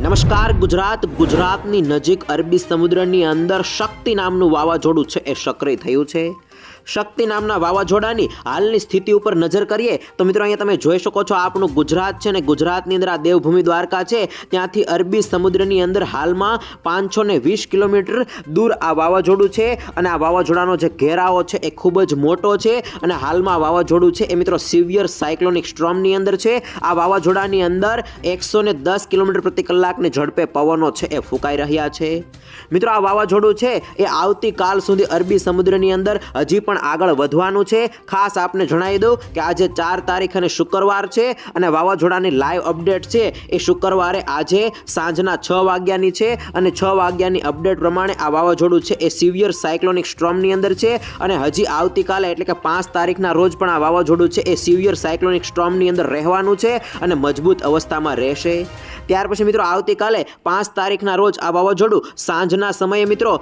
નમસ્કાર, ગુજરાત ગુજરાતની નજીક અરબી સમુદ્રની અંદર શક્તિ નામનું વાવાઝોડું છે એ સક્રિય થયું છે. શક્તિ નામના વાવાઝોડાની હાલની સ્થિતિ ઉપર નજર કરીએ, તો મિત્રો અહીંયા તમે જોઈ શકો છો આપણું ગુજરાત છે ને ગુજરાતની અંદર આ દેવભૂમિ દ્વારકા છે. ત્યાંથી અરબી સમુદ્રની અંદર હાલમાં પાંચસો ને વીસ કિલોમીટર દૂર આ વાવાઝોડું છે અને આ વાવાઝોડાનો જે ઘેરાવો છે એ ખૂબ જ મોટો છે અને હાલમાં વાવાઝોડું છે એ મિત્રો સિવિયર સાયક્લોનિક સ્ટ્રોમની અંદર છે. આ વાવાઝોડાની અંદર એકસો ને દસ કિલોમીટર પ્રતિ કલાકની ઝડપે પવનો છે એ ફૂંકાઈ રહ્યા છે. મિત્રો આ વાવાઝોડું છે એ આવતીકાલ સુધી અરબી સમુદ્રની અંદર હજી પણ આગળ વધવાનું છે. ખાસ આપને જણાવી દઉં કે આજે ચાર તારીખ અને શુક્રવાર છે અને વાવાઝોડાની લાઈવ અપડેટ છે. એ શુક્રવારે આજે સાંજના છ વાગ્યાની છે અને છ વાગ્યાની અપડેટ પ્રમાણે આ વાવાઝોડું છે એ સિવિયર સાયક્લોનિક સ્ટ્રોમની અંદર છે અને હજી આવતીકાલે એટલે કે પાંચ તારીખના રોજ પણ આ વાવાઝોડું છે એ સિવિયર સાયક્લોનિક સ્ટ્રોમની અંદર રહેવાનું છે અને મજબૂત અવસ્થામાં રહેશે. ત્યાર પછી મિત્રો આવતીકાલે પાંચ તારીખના રોજ આ વાવાઝોડું સાંજના સમયે મિત્રો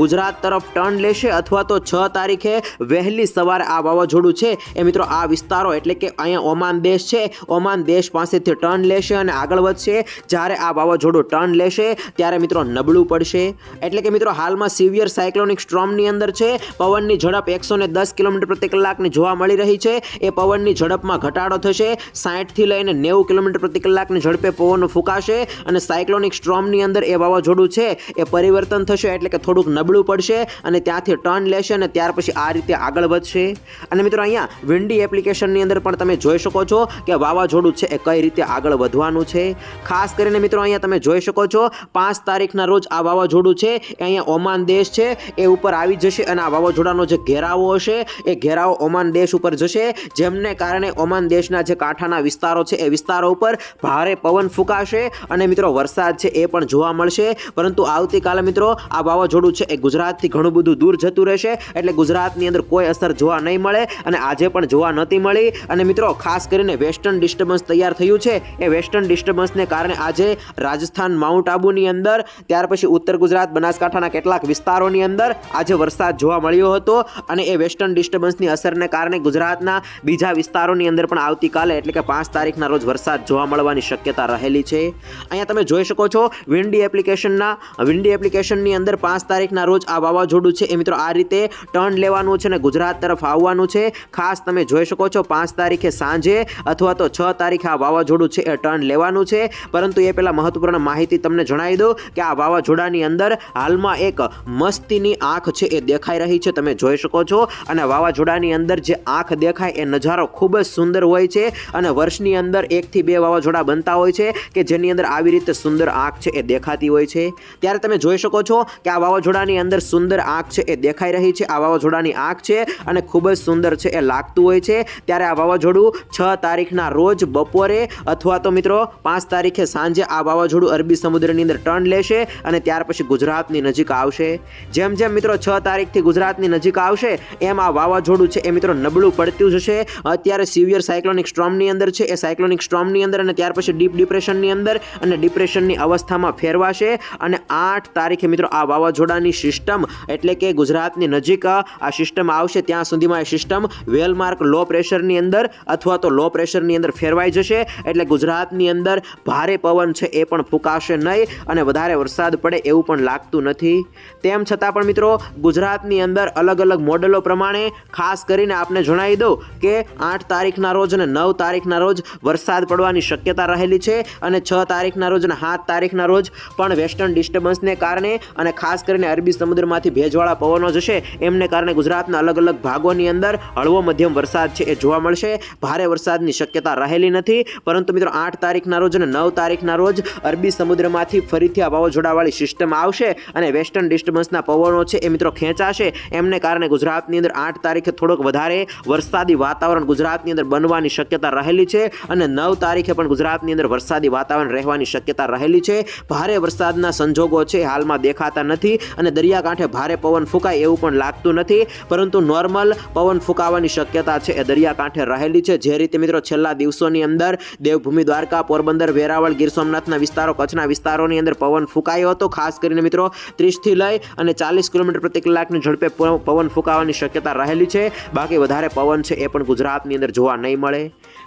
ગુજરાત તરફ ટર્ન લેશે અથવા તો છ તારીખે વહેલી સવારે આ વાવાઝોડું છે. એ મિત્રો, આ વિસ્તારો એટલે કે અહીંયા ઓમાન દેશ છે. ઓમાન દેશ પાસેથી ટર્ન લેશે અને આગળ વધશે. જ્યારે આ વાવાઝોડું ટર્ન લેશે, ત્યારે મિત્રો નબળું પડશે. એટલે કે મિત્રો, હાલમાં સિવિયર સાયક્લોનિક સ્ટ્રોમની અંદર છે. પવનની ઝડપ એકસો ને દસ કિલોમીટર પ્રતિ કલાકની જોવા મળી રહી છે. એ પવનની ઝડપમાં ઘટાડો થશે. સાઠથી લઈને નેવું કિલોમીટર પ્રતિ કલાકની ઝડપે પવન ફૂંકાશે અને સાયક્લોનિક સ્ટ્રોમની અંદર એ વાવાઝોડું છે, એ પરિવર્તન થશે એટલે કે થોડુંક નબળું પડશે અને ત્યાંથી ટર્ન લેશે અને ત્યાર પછી આ રીતે આગળ વધશે. અને મિત્રો અહીંયા વિન્ડી એપ્લિકેશનની અંદર પણ તમે જોઈ શકો છો કે વાવાઝોડું છે એ કઈ રીતે આગળ વધવાનું છે. ખાસ કરીને મિત્રો અહીંયા તમે જોઈ શકો છો પાંચ તારીખના રોજ આ વાવાઝોડું છે, એ અહીંયા ઓમાન દેશ છે, એ ઉપર આવી જશે અને આ વાવાઝોડાનો જે ઘેરાવો હશે, એ ઘેરાવો ઓમાન દેશ ઉપર જશે. જેમને કારણે ઓમાન દેશના જે કાંઠાના વિસ્તારો છે, એ વિસ્તારો ઉપર ભારે પવન ફૂંકાશે અને મિત્રો વરસાદ છે એ પણ જોવા મળશે. પરંતુ આવતીકાલે મિત્રો આ વાવાઝોડું છે એ ગુજરાતથી ઘણું બધું દૂર જતું રહેશે. એટલે ગુજરાતની અંદર કોઈ અસર જોવા નહીં મળે અને આજે પણ જોવા નહોતી મળી. અને મિત્રો, ખાસ કરીને વેસ્ટર્ન ડિસ્ટર્બન્સ તૈયાર થયું છે. એ વેસ્ટર્ન ડિસ્ટર્બન્સને કારણે આજે રાજસ્થાન માઉન્ટ આબુની અંદર, ત્યાર પછી ઉત્તર ગુજરાત, બનાસકાંઠાના કેટલાક વિસ્તારોની અંદર આજે વરસાદ જોવા મળ્યો હતો. અને એ વેસ્ટર્ન ડિસ્ટર્બન્સની અસરને કારણે ગુજરાતના બીજા વિસ્તારોની અંદર પણ આવતીકાલે એટલે કે પાંચ તારીખના રોજ વરસાદ જોવા મળવાની શક્યતા રહેલી છે. અહીંયા તમે જોઈ શકો છો, વિન્ડી એપ્લિકેશનના, વિન્ડી એપ્લિકેશનની અંદર પાંચ તારીખના રોજ આ વાવાઝોડું છે. એ મિત્રો, આ રીતે ટર્ન લેવાનું છે અને ગુજરાત તરફ આવવાનું છે. ખાસ તમે જોઈ શકો છો, પાંચ તારીખે સાંજે અથવા તો છ તારીખે આ વાવાઝોડું છે એ ટર્ન લેવાનું છે. પરંતુ એ પહેલાં મહત્વપૂર્ણ માહિતી તમને જણાવી દઉં કે આ વાવાઝોડાની અંદર હાલમાં એક મસ્તીની આંખ છે એ દેખાઈ રહી છે, તમે જોઈ શકો છો. અને વાવાઝોડાની અંદર જે આંખ દેખાય એ નજારો ખૂબ જ સુંદર હોય છે અને વર્ષની અંદર એકથી બે વાવાઝોડા બનતા હોય છે કે જેની અંદર આવી રીતે સુંદર આંખ છે એ દેખાતી હોય છે. ત્યારે તમે જોઈ શકો છો કે આ વાવાઝોડાની અંદર સુંદર આંખ છે એ દેખાઈ રહી છે. આ વાવાઝોડાની આંખ છે અને ખૂબ જ સુંદર છે એ લાગતું હોય છે. ત્યારે આ વાવાઝોડું છ તારીખના રોજ બપોરે અથવા તો મિત્રો પાંચ તારીખે સાંજે આ વાવાઝોડું અરબી સમુદ્રની અંદર ટર્ન લેશે અને ત્યાર પછી ગુજરાતની નજીક આવશે. જેમ જેમ મિત્રો છ તારીખથી ગુજરાતની નજીક આવશે, એમ આ વાવાઝોડું છે એ મિત્રો નબળું પડતું જશે. અત્યારે સિવિયર સાયક્લોનિક સ્ટ્રોમની અંદર છે, એ સાયક્લોનિક સ્ટ્રોમની અંદર અને ત્યાર પછી ડીપ ડિપ્રેશનની અંદર અને ડિપ્રેશનની અવસ્થામાં ફેરવાશે. અને આઠ તારીખે મિત્રો આ વાવાઝોડાની સિસ્ટમ એટલે કે ગુજરાતની નજીક આ સિસ્ટમ આવશે ત્યાં સુધીમાં એ સિસ્ટમ વેલમાર્ક લો પ્રેશરની અંદર અથવા તો લો પ્રેશરની અંદર ફેરવાઈ જશે. એટલે ગુજરાતની અંદર ભારે પવન છે એ પણ ફૂંકાશે નહીં અને વધારે વરસાદ પડે એવું પણ લાગતું નથી. તેમ છતાં પણ મિત્રો, ગુજરાતની અંદર અલગ અલગ મોડેલો પ્રમાણે ખાસ કરીને આપને જણાવી દઉં કે આઠ તારીખના રોજ અને નવ તારીખના રોજ વરસાદ પડવાની શક્યતા રહેલી છે અને છ તારીખના રોજ અને સાત તારીખના રોજ પણ વેસ્ટર્ન ડિસ્ટર્બન્સને કારણે અને ખાસ કરીને અરબી સમુદ્રમાંથી ભેજવાળા પવનો જશે. એમને કારણે ગુજરાતના અલગ અલગ ભાગોની અંદર હળવો મધ્યમ વરસાદ છે એ જોવા મળશે. ભારે વરસાદની શક્યતા રહેલી નથી. પરંતુ મિત્રો આઠ તારીખના રોજ અને નવ તારીખના રોજ અરબી સમુદ્રમાંથી ફરીથી આ વાવાઝોડાવાળી સિસ્ટમ આવશે અને વેસ્ટર્ન ડિસ્ટર્બન્સના પવનો છે એ મિત્રો ખેંચાશે. એમને કારણે ગુજરાતની અંદર આઠ તારીખે થોડોક વધારે વરસાદી વાતાવરણ ગુજરાતની અંદર બનવાની શક્યતા રહેલી છે અને નવ તારીખે પણ ગુજરાતની અંદર વરસાદી વાતાવરણ રહેવાની શક્યતા રહેલી છે. ભારે વરસાદના સંજોગો છે હાલમાં દેખાતા નથી અને દરિયાકાંઠે ભારે પવન ફૂંકાય એવું પણ લાગતું નથી. પરંતુ નોર્મલ પવન ફૂંકાવાની શક્યતા છે. એ દરિયાકાંઠે રહેલી છે. જે રીતે મિત્રો છેલ્લા દિવસોની અંદર દેવભૂમિ દ્વારકા, પોરબંદર, વેરાવળ, ગીર સોમનાથના વિસ્તારો, કચ્છના વિસ્તારોની અંદર પવન ફૂંકાયો હતો. ખાસ કરીને મિત્રો ત્રીસથી લઈ અને ચાલીસ કિલોમીટર પ્રતિ કલાકની ઝડપે પવન ફૂંકાવાની શક્યતા રહેલી છે. બાકી વધારે પવન છે એ પણ ગુજરાતની અંદર જોવા નહીં મળે.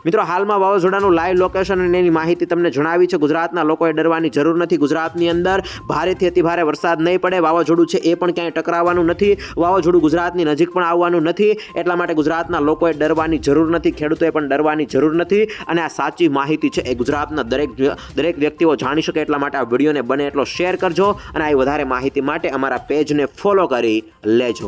મિત્રો હાલમાં વાવાઝોડાનું લાઈવ લોકેશન અને એની માહિતી તમને જણાવી છે. ગુજરાતના લોકોએ ડરવાની જરૂર નથી. ગુજરાતની અંદર ભારેથી અતિ ભારે વરસાદ નહીં પડે. વાવાઝોડું છે એ પણ ક્યાંય ટકરાવવાનું નથી. વાવાઝોડું ગુજરાતની નજીક પણ આવવાનું નથી. એટલા માટે ગુજરાતના લોકોએ ડરવાની જરૂર નથી, ખેડૂતોએ પણ ડરવાની જરૂર નથી અને આ સાચી માહિતી છે એ ગુજરાતના દરેક દરેક વ્યક્તિઓ જાણી શકે એટલા માટે આ વિડીયોને બને એટલો શેર કરજો અને આ વધારે માહિતી માટે અમારા પેજને ફોલો કરી લેજો.